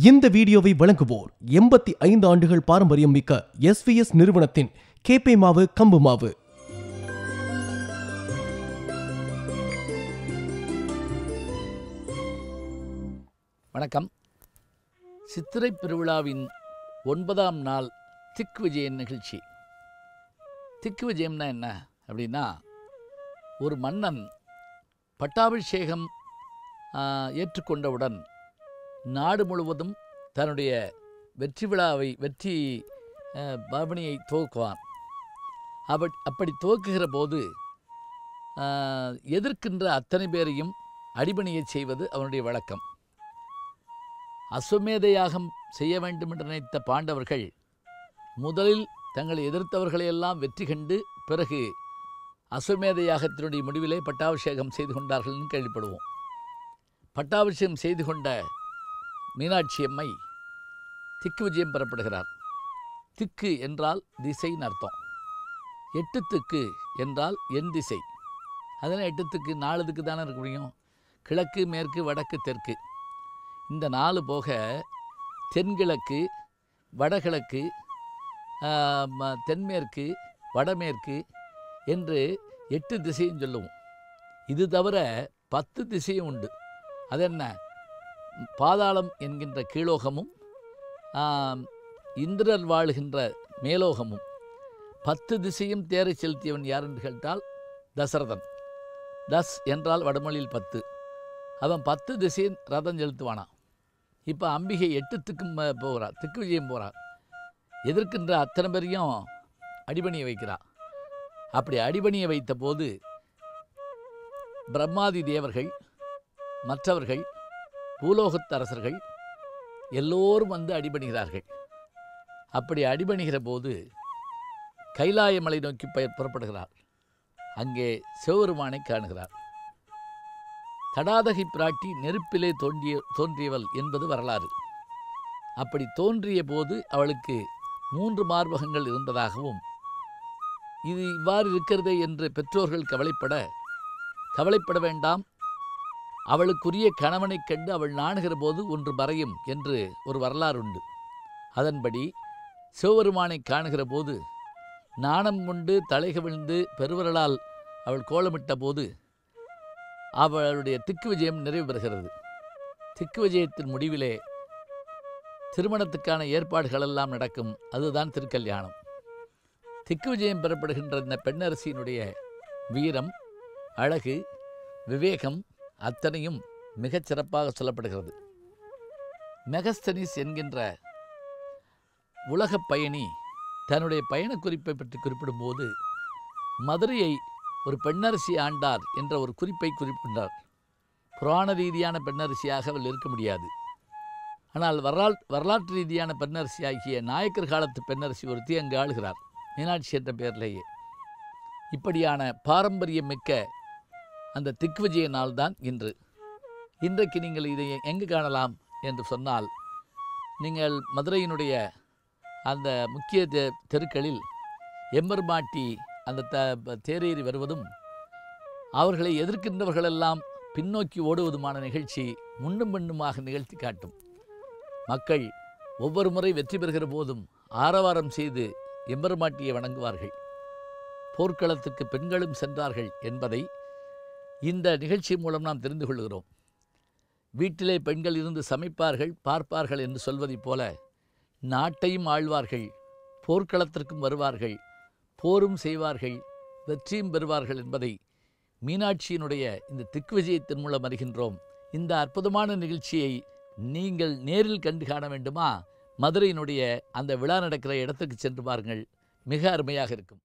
இந்த வீடியோவை வழங்குவோர் எண்பத்தி ஐந்து ஆண்டுகள் பாரம்பரியம் மிக்க எஸ்விஎஸ் நிறுவனத்தின் கேப்பை மாவு கம்பு மாவு. வணக்கம். சித்திரை பெருவிழாவின் ஒன்பதாம் நாள் திக் விஜயன் நிகழ்ச்சி. திக் விஜயம்னா என்ன? அப்படின்னா ஒரு மன்னன் பட்டாபிஷேகம் ஏற்றுக்கொண்டவுடன் நாடு முழுவதும் தன்னுடைய வெற்றி விழாவை வெற்றி பவனியை துவக்குவான். அப்படி அப்படி துவக்குகிற போது எதிர்க்கின்ற அத்தனை பேரையும் அடிபணியை செய்வது அவனுடைய வழக்கம். அஸ்வமேத யாகம் செய்ய வேண்டும் என்று நினைத்த பாண்டவர்கள் முதலில் தங்களை எதிர்த்தவர்களையெல்லாம் வெற்றி கண்டு பிறகு அஸ்வமேத யாகத்தினுடைய முடிவிலே பட்டாபிஷேகம் செய்து கொண்டார்கள்னு கேள்விப்படுவோம். பட்டாபிஷேகம் செய்து கொண்ட மீனாட்சி அம்மை திக்கு விஜயம் பெறப்படுகிறார். திக்கு என்றால் திசைன்னு அர்த்தம். எட்டு திக்கு என்றால் என் திசை. அதனால் எட்டு திக்கு நாலு திக்கு தானே இருக்க முடியும்? கிழக்கு மேற்கு வடக்கு தெற்கு. இந்த நாலு போக தென்கிழக்கு வடகிழக்கு தென்மேற்கு வடமேற்கு என்று எட்டு திசையும் சொல்லுவோம். இது தவிர பத்து திசையும் உண்டு. அது என்ன பாதாளம் என்கின்ற கீழோகமும் இந்திரர் வாழுகின்ற மேலோகமும். பத்து திசையும் தேரை செலுத்தியவன் யார் என்று கேட்டால் தசரதன். தஸ் என்றால் வடமொழியில் பத்து. அவன் பத்து திசையின் ரதம் செலுத்துவானான் இப்போ அம்பிகை எட்டு திக்கும் போகிறாள் திக்கு விஜயம் போகிறாள் எதிர்க்கின்ற அத்தனை பேரையும் அடிபணியை வைக்கிறாள் அப்படி அடிபணியை வைத்த போது பிரம்மாதி தேவர்கள் மற்றவர்கள் பூலோகத்து அரசர்கள் எல்லோரும் வந்து அடிபணிகிறார்கள். அப்படி அடிபணிகிற போது கைலாய மலை நோக்கி பெயர் புறப்படுகிறார். அங்கே சிவபெருமானை காணுகிறார். தடாதகை பிராட்டி நெருப்பிலே தோன்றிய தோன்றியவள் என்பது வரலாறு. அப்படி தோன்றிய போது அவளுக்கு மூன்று மார்பகங்கள் இருந்ததாகவும் இது இவ்வாறு இருக்கிறதே என்று பெற்றோர்கள் கவலைப்பட கவலைப்பட வேண்டாம். அவளுக்குரிய கணவனைக் கண்டு அவள் நாணுகிற போது ஒன்று மறையும் என்று ஒரு வரலாறு உண்டு அதன்படி சிவபெருமானை காணுகிற போது நாணம் கொண்டு தலைகவிழ்ந்து பெருவரலால் அவள் கோலமிட்ட போது அவளுடைய திக்கு விஜயம் நிறைவு பெறுகிறது. திக்கு விஜயத்தின் முடிவிலே திருமணத்துக்கான ஏற்பாடுகளெல்லாம் நடக்கும். அதுதான் திருக்கல்யாணம். திக்கு விஜயம் பெறப்படுகின்ற இந்த பெண்ணரசியினுடைய வீரம் அழகு விவேகம் அத்தனையும் மிகச் சிறப்பாக சொல்லப்படுகிறது. மெகஸ்தனிஸ் என்கின்ற உலகப் பயணி தன்னுடைய பயணக் குறிப்பை பற்றி குறிப்பிடும்போது மதுரையை ஒரு பெண்ணரசி ஆண்டார் என்ற ஒரு குறிப்பை குறிப்பிட்டார் புராண ரீதியான பெண்ணரசியாக அவள் இருக்க முடியாது. ஆனால் வரலாற் வரலாற்று ரீதியான பெண்ணரசி ஆகிய நாயக்கர் காலத்து பெண்ணரசி ஒருத்தி அங்கு ஆளுகிறார். மீனாட்சி என்ற பெயரிலேயே. இப்படியான பாரம்பரியம் மிக்க அந்த திக்விஜய நாள் தான் இன்று. இன்றைக்கு நீங்கள் இதை எங்கு காணலாம் என்று சொன்னால் நீங்கள் மதுரையினுடைய அந்த முக்கிய தெ- தெருக்களில் எம்பெருமாட்டி அந்த த தேரேறி வருவதும் அவர்களை எதிர்க்கின்றவர்களெல்லாம் பின்னோக்கி ஓடுவதுமான நிகழ்ச்சி முன்னும் பின்னுமாக நிகழ்த்தி காட்டும். மக்கள் ஒவ்வொரு முறை வெற்றி பெறுகிற போதும் ஆரவாரம் செய்து எம்பெருமாட்டியை வணங்குவார்கள். போர்க்களத்துக்கு பெண்களும் சென்றார்கள் என்பதை இந்த நிகழ்ச்சி மூலம் நாம் தெரிந்து கொள்கிறோம் வீட்டிலே பெண்கள் இருந்து சமைப்பார்கள் பார்ப்பார்கள் என்று சொல்வதைப் போல நாட்டையும் ஆழ்வார்கள் போர்க்களத்திற்கும் வருவார்கள் போரும் செய்வார்கள் வெற்றியும் பெறுவார்கள் என்பதை மீனாட்சியினுடைய இந்த திக்விஜயத்தின் மூலம் அறிகின்றோம். இந்த அற்புதமான நிகழ்ச்சியை நீங்கள் நேரில் கண்டு காண வேண்டுமா? மதுரையினுடைய அந்த விழா நடக்கிற இடத்துக்கு சென்று பாருங்கள். மிக அருமையாக இருக்கும்.